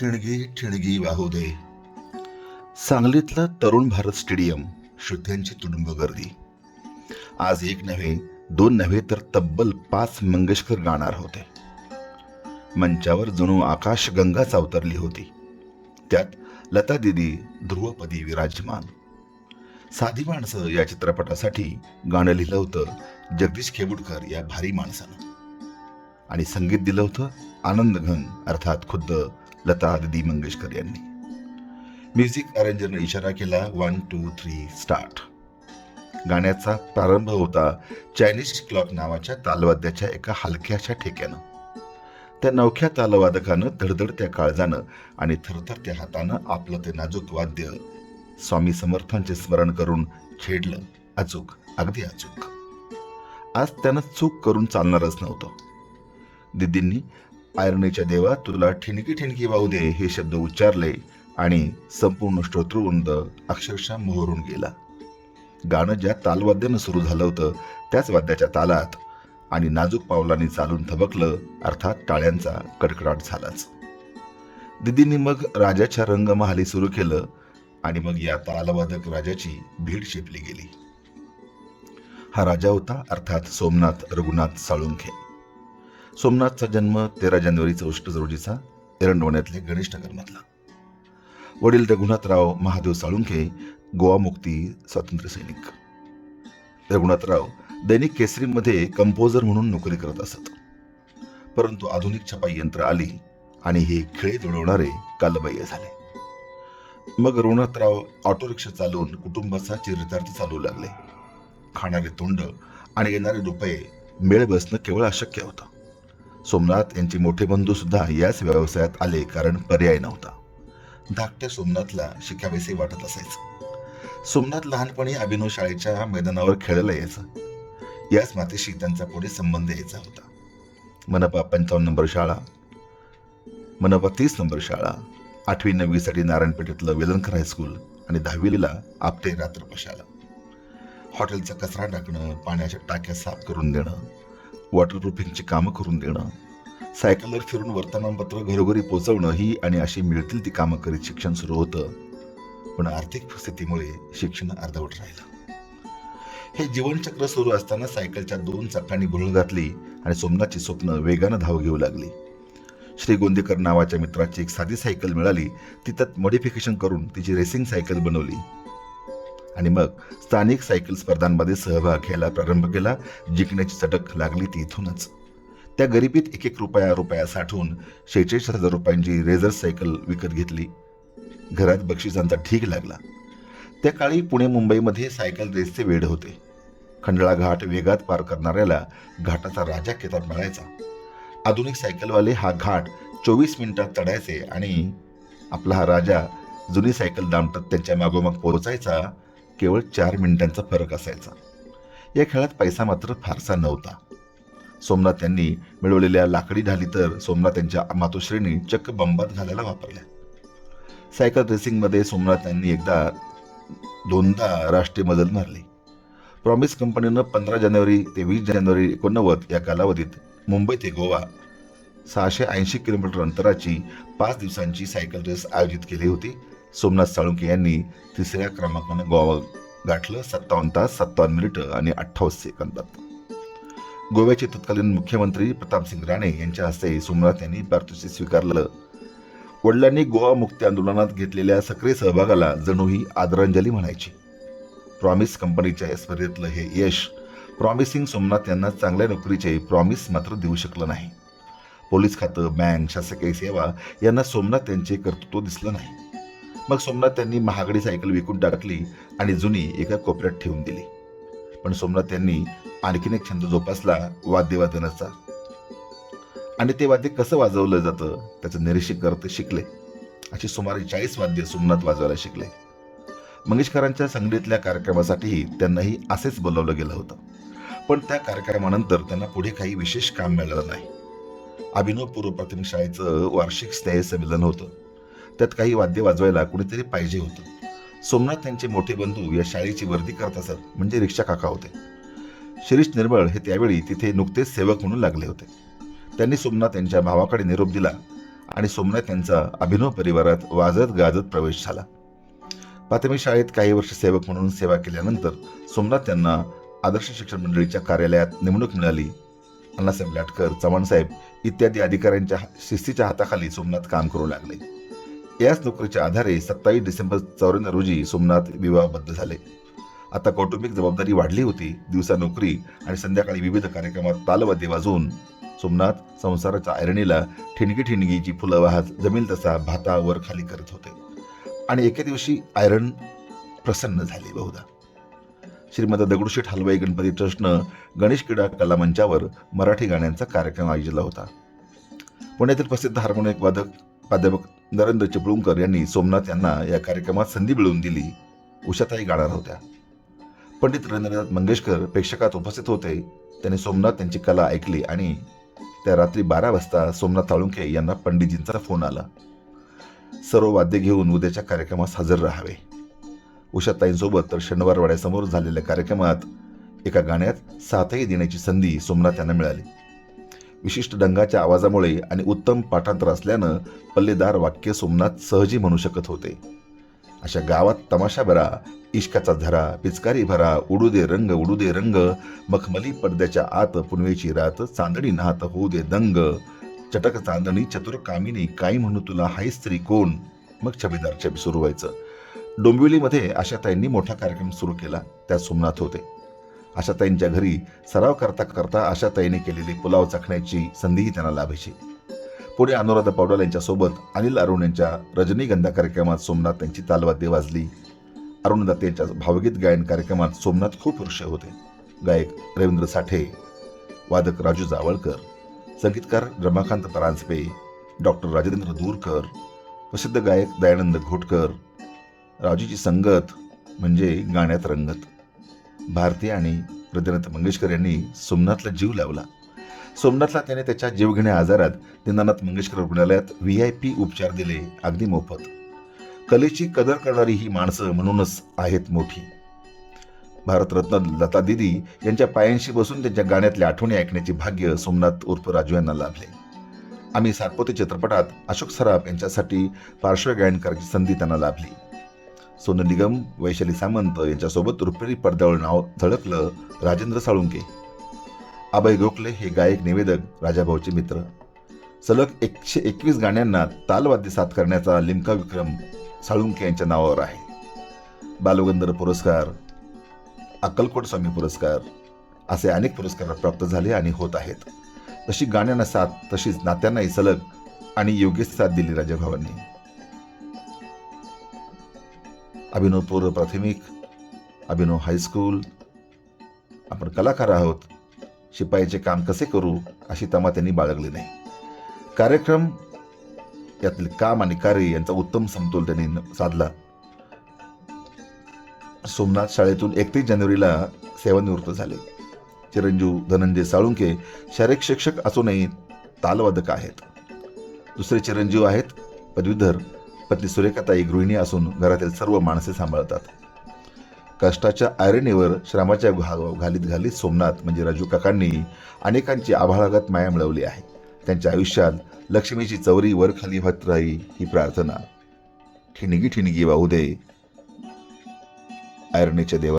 ठिणगी ठिणगी वाहू दे. सांगलीतलं तरुण भारत स्टेडियम श्रोत्यांची तुडुंब गर्दी. आज एक नव्हे दोन नव्हे तर तब्बल पाच मंगेशकर गाणार होते. मंचावर जणू आकाश गंगाच अवतरली होती. त्यात लता दिदी ध्रुवपदी विराजमान. साधी माणसं या चित्रपटासाठी गाणं लिहिलं होतं जगदीश खेबुडकर या भारी माणसानं. आणि संगीत दिलं होतं आनंदघन अर्थात खुद्द लता दिदी मंगेशकर यांनी. म्युझिक अरेंजरने इशारा केला वन टू थ्री स्टार्ट गाण्याचा प्रारंभ होता चायनीज क्लॉक नावाच्या तालवाद्याच्या एका हलक्याशा ठेक्यानं. त्या नवख्या तालवादकानं धडधड त्या काळजानं आणि थरथर त्या हातानं आपलं ते नाजूक वाद्य स्वामी समर्थांचे स्मरण करून छेडलं अचूक अगदी अचूक. आज त्यानं चूक करून चालणारच नव्हतं. दिदींनी आयरणीच्या देवा तुला ठिणकी ठिणकी वाहू दे हे शब्द उच्चारले आणि संपूर्ण श्रोतृवृंद अक्षरशः मोहरून गेला. गाणं ज्या तालवाद्यानं सुरू झालं होतं त्याच वाद्याच्या तालात आणि नाजूक पावलांनी चालून थबकलं अर्थात टाळ्यांचा कडकडाट झालाच. दिदींनी मग राजाच्या रंगमहाली सुरू केलं आणि मग या तालवादक राजाची भीड शेपली गेली. हा राजा होता अर्थात सोमनाथ रघुनाथ साळुंखे. सोमनाथचा जन्म तेरा जानेवारी चौष्ट रोजीचा एरंडवण्यातल्या गणेश नगरमधला. वडील रघुनाथराव महादेव साळुंखे गोवा मुक्ती स्वातंत्र्य सैनिक. रघुनाथराव दैनिक केसरीमध्ये कंपोजर म्हणून नोकरी करत असत. परंतु आधुनिक छपाई यंत्र आली आणि हे खेळे जुळवणारे कालबाह्य झाले. मग रघुनाथराव ऑटो रिक्षा चालवून कुटुंबाचा चरितार्थ चालवू लागले. खाणारे तोंड आणि येणारे रुपये मेळ बसणं केवळ अशक्य होतं. सोमनाथ यांचे मोठे बंधू सुद्धा याच व्यवसायात आले कारण पर्याय नव्हता. धाकट्या सोमनाथला शिकावेसे वाटत असायचं. सोमनाथ लहानपणी अभिनव शाळेच्या मैदानावर खेळायला यायचं. याच मातेशी त्यांचा पुढे संबंध यायचा होता. मनपा पंचावन्न नंबर शाळा मनपा तीस नंबर शाळा आठवी नववीसाठी नारायणपेठेतलं वेलणकर हायस्कूल आणि दहावीला आपटे रात्रपशाला हॉटेलचा कचरा टाकणं पाण्याच्या टाक्या साफ करून देणं वॉटरप्रूफिंगची कामं करून देणं. सायकलवर फिरून वर्तमानपत्र घरोघरी पोचवणं ही आणि अशी मिळतील ती कामं करीत शिक्षण सुरू होतं. पण आर्थिक स्थितीमुळे शिक्षण अर्धवट राहिलं. हे जीवनचक्र सुरू असताना सायकलच्या दोन चाकांनी भुरळ घातली आणि सोमनाथची स्वप्न वेगानं धाव घेऊ लागली. श्री गोंदेकर नावाच्या मित्राची एक साधी सायकल मिळाली. ती त्यात मॉडिफिकेशन करून तिची रेसिंग सायकल बनवली. आणि मग स्थानिक सायकल स्पर्धांमध्ये सहभाग घ्यायला प्रारंभ केला. जिंकण्याची चटक लागली ती इथूनच. त्या गरिबीत एक एक रुपया रुपया साठवून शेहेचाळीस हजार रुपयांची रेझर सायकल विकत घेतली. घरात बक्षिसांचा ठीक लागला. त्या काळी पुणे मुंबईमध्ये सायकल रेसचे वेड होते. खंडळा घाट वेगात पार करणाऱ्याला घाटाचा राजा किताब मिळायचा आधुनिक सायकलवाले हा घाट चोवीस मिनिटात चढायचे आणि आपला हा राजा जुनी सायकल दामटत त्यांच्या मागोमाग पोहोचायचा केवळ चार मिनिटांचा फरक असायचा. या खेळात पैसा मात्र फारसा नव्हता. सोमनाथ यांनी मिळवलेल्या लाकडी ढाली तर सोमनाथ यांच्या मातोश्रींनी चक्क बंबात घालायला वापरल्या. सायकल रेसिंगमध्ये सोमनाथ यांनी एकदा दोनदा राष्ट्रीय मदत मारली. प्रॉमिस कंपनीनं पंधरा जानेवारी ते वीस जानेवारी एकोणनव्वद या कालावधीत मुंबई ते गोवा सहाशे ऐंशी किलोमीटर अंतराची पाच दिवसांची सायकल रेस आयोजित केली होती. सोमनाथ साळुंके यांनी तिसऱ्या क्रमांकानं गोवा गाठलं सत्तावन्न तास सत्तावन्न मिनिटं आणि अठ्ठावन्न सेकंदात गोव्याचे तत्कालीन मुख्यमंत्री प्रतापसिंग राणे यांच्या हस्ते सोमनाथ यांनी पारितोषिक स्वीकारलं. वडिलांनी गोवा मुक्ती आंदोलनात घेतलेल्या सक्रिय सहभागाला जणू ही आदरांजली म्हणायची. प्रॉमिस कंपनीच्या या स्पर्धेतलं हे यश प्रॉमिसिंग सोमनाथ यांना चांगल्या नोकरीचे प्रॉमिस मात्र देऊ शकलं नाही. पोलीस खातं बँक शासकीय सेवा यांना सोमनाथ यांचे कर्तृत्व दिसलं नाही. मग सोमनाथ त्यांनी महागडी सायकल विकून टाकली आणि जुनी एका कोपऱ्यात ठेवून दिली. पण सोमनाथ यांनी आणखीन एक छंद जोपासला वाद्यवादनाचा. आणि ते वाद्य कसं वाजवलं जातं त्याचं निरीक्षण करत शिकले. अशी सुमारे चाळीस वाद्य सोमनाथ वाजवायला शिकले. मंगेशकरांच्या संगीतल्या कार्यक्रमासाठीही त्यांनाही असेच बोलावलं गेलं होतं. पण त्या कार्यक्रमानंतर त्यांना पुढे काही विशेष काम मिळालं नाही. अभिनव पूर्व प्राथमिक शाळेचं वार्षिक स्नेह संमेलन होतं. त्यात काही वाद्य वाजवायला कुणीतरी पाहिजे होतं. सोमनाथ त्यांचे मोठे बंधू या शाळेची वर्दी करत असत म्हणजे रिक्षा काका होते. शिरीष निर्मळ हे त्यावेळी तिथे नुकतेच सेवक म्हणून लागले होते. त्यांनी सोमनाथ यांच्या भावाकडे निरोप दिला आणि सोमनाथ यांचा अभिनव परिवारात वाजत गाजत प्रवेश झाला. प्राथमिक शाळेत काही वर्ष सेवक म्हणून सेवा केल्यानंतर सोमनाथ यांना आदर्श शिक्षण मंडळीच्या कार्यालयात नेमणूक मिळाली. अण्णासाहेब लाटकर चव्हाणसाहेब इत्यादी अधिकाऱ्यांच्या शिस्तीच्या हाताखाली सोमनाथ काम करू लागले. याच नोकरीच्या आधारे सत्तावीस डिसेंबर चौऱ्याण्णव रोजी सोमनाथ विवाहबद्ध झाले. आता कौटुंबिक जबाबदारी वाढली होती दिवसा नोकरी आणि संध्याकाळी विविध कार्यक्रमात तालवाद्य वाजवून सोमनाथ संसाराच्या ऐरणीला ठिणगी ठिणगीची फुलं वाहत जमीन तसा भातावर खाली करत होते. आणि एके दिवशी आयरण प्रसन्न झाले बहुधा. श्रीमंत दगडूशेठ हलवाई गणपती ट्रस्टनं गणेश क्रीडा कला मंचावर मराठी गाण्यांचा कार्यक्रम आयोजला होता. पुण्यातील प्रसिद्ध हार्मोनिक वादक प्राध्यापक नरेंद्र चिपळूणकर यांनी सोमनाथ यांना या कार्यक्रमात संधी मिळवून दिली. उषाताई गाणार होत्या. पंडित रवींद्रनाथ मंगेशकर प्रेक्षकात उपस्थित होते. त्यांनी सोमनाथ यांची कला ऐकली आणि त्या रात्री बारा वाजता सोमनाथ ताळुंके यांना पंडितजींचा फोन आला. सर्व वाद्य घेऊन उद्याच्या कार्यक्रमास हजर राहावे. उषाताईंसोबत तर शनिवार वाड्यासमोर झालेल्या कार्यक्रमात एका गाण्यात साथही देण्याची संधी सोमनाथ यांना मिळाली. विशिष्ट डंगाच्या आवाजामुळे आणि उत्तम पाठांतर असल्यानं पल्लेदार वाक्य सोमनाथ सहजी म्हणू शकत होते. अशा गावात तमाशा भरा इश्काचा झरा पिचकारी भरा उडू दे रंग उडू दे रंग मखमली पडद्याच्या आत पुनवेची रात चांदणी नाहत होऊ दे दंग चटक चांदणी चतुर कामिनी काही म्हणू तुला हाय स्त्री कोण? मग छबीदार छबी सुरू व्हायचं. डोंबिवलीमध्ये आशाताईंनी मोठा कार्यक्रम सुरू केला त्यात सोमनाथ होते. आशाताईंच्या घरी सराव करता करता आशाताईने केलेली पुलाव चाखण्याची संधीही त्यांना लाभायची पुढे अनुराधा पौडाल यांच्यासोबत अनिल अरुण यांच्या रजनीगंधा कार्यक्रमात सोमनाथ त्यांची तालवाद्य वाजली. अरुण यांच्या भावगीत गायन कार्यक्रमात सोमनाथ खूप वृक्ष होते. गायक रवींद्र साठे वादक राजू जावळकर संगीतकार रमाकांत परांजपे डॉक्टर राजेंद्र दूरकर प्रसिद्ध गायक दयानंद घोटकर राजूची संगत म्हणजे गाण्यात रंगत. भारती आणि हृदयनाथ मंगेशकर यांनी सोमनाथला जीव लावला. सोमनाथला त्याने त्याच्या जीवघेण्या आजारात दीनानाथ मंगेशकर रुग्णालयात व्ही आय पी उपचार दिले अगदी मोफत. कलेची कदर करणारी ही माणसं म्हणूनच आहेत मोठी. भारतरत्न लता दिदी यांच्या पायांशी बसून त्यांच्या गाण्यातल्या आठवणी ऐकण्याचे भाग्य सोमनाथ उर्फ राजू यांना लाभले. आम्ही सातपोते चित्रपटात अशोक सराफ यांच्यासाठी पार्श्वगायन करायची संधी त्यांना लाभली. सोनू निगम वैशाली सामंत यांच्यासोबत रुपेरी पडद्यावर नाव झळकलं राजेंद्र साळुंके. अभय गोखले हे गायक निवेदक राजाभाऊचे मित्र. सलग एकशे एकवीस गाण्यांना तालवाद्य साथ करण्याचा लिमका विक्रम साळुंके यांच्या नावावर आहे. बालगंधर पुरस्कार अक्कलकोट स्वामी पुरस्कार असे अनेक पुरस्कार प्राप्त झाले आणि होत आहेत. तशी गाण्यांना साथ तशीच नात्यांनाही सलग आणि योग्य साथ दिली राजाभावांनी. अभिनव पूर्व प्राथमिक अभिनव हायस्कूल आपण कलाकार आहोत. शिपाईचे काम कसे करू अशी तमा त्यांनी बाळगली नाही. कार्यक्रम यातील काम आणि कार्य यांचा उत्तम समतोल त्यांनी साधला. सोमनाथ शाळेतून एकतीस जानेवारीला सेवानिवृत्त झाले. चिरंजीव धनंजय साळुंके शारीरिक शिक्षक असूनही तालवादक आहेत. दुसरे चिरंजीव आहेत पदवीधर पत्नी सुरेखाताई गृहिणी असून घरातील सर्व माणसे सांभाळतात. कष्टाच्या आयरणीवर श्रमाच्या घालीत घालीत सोमनाथ म्हणजे राजू काकांनी अनेकांची आभाळागत माया मिळवली आहे. त्यांच्या आयुष्यात लक्ष्मीची चौरी वर खाली होत राही ही प्रार्थना. ठिणगी ठिणगी वाहू दे. आयरणीच्या देवा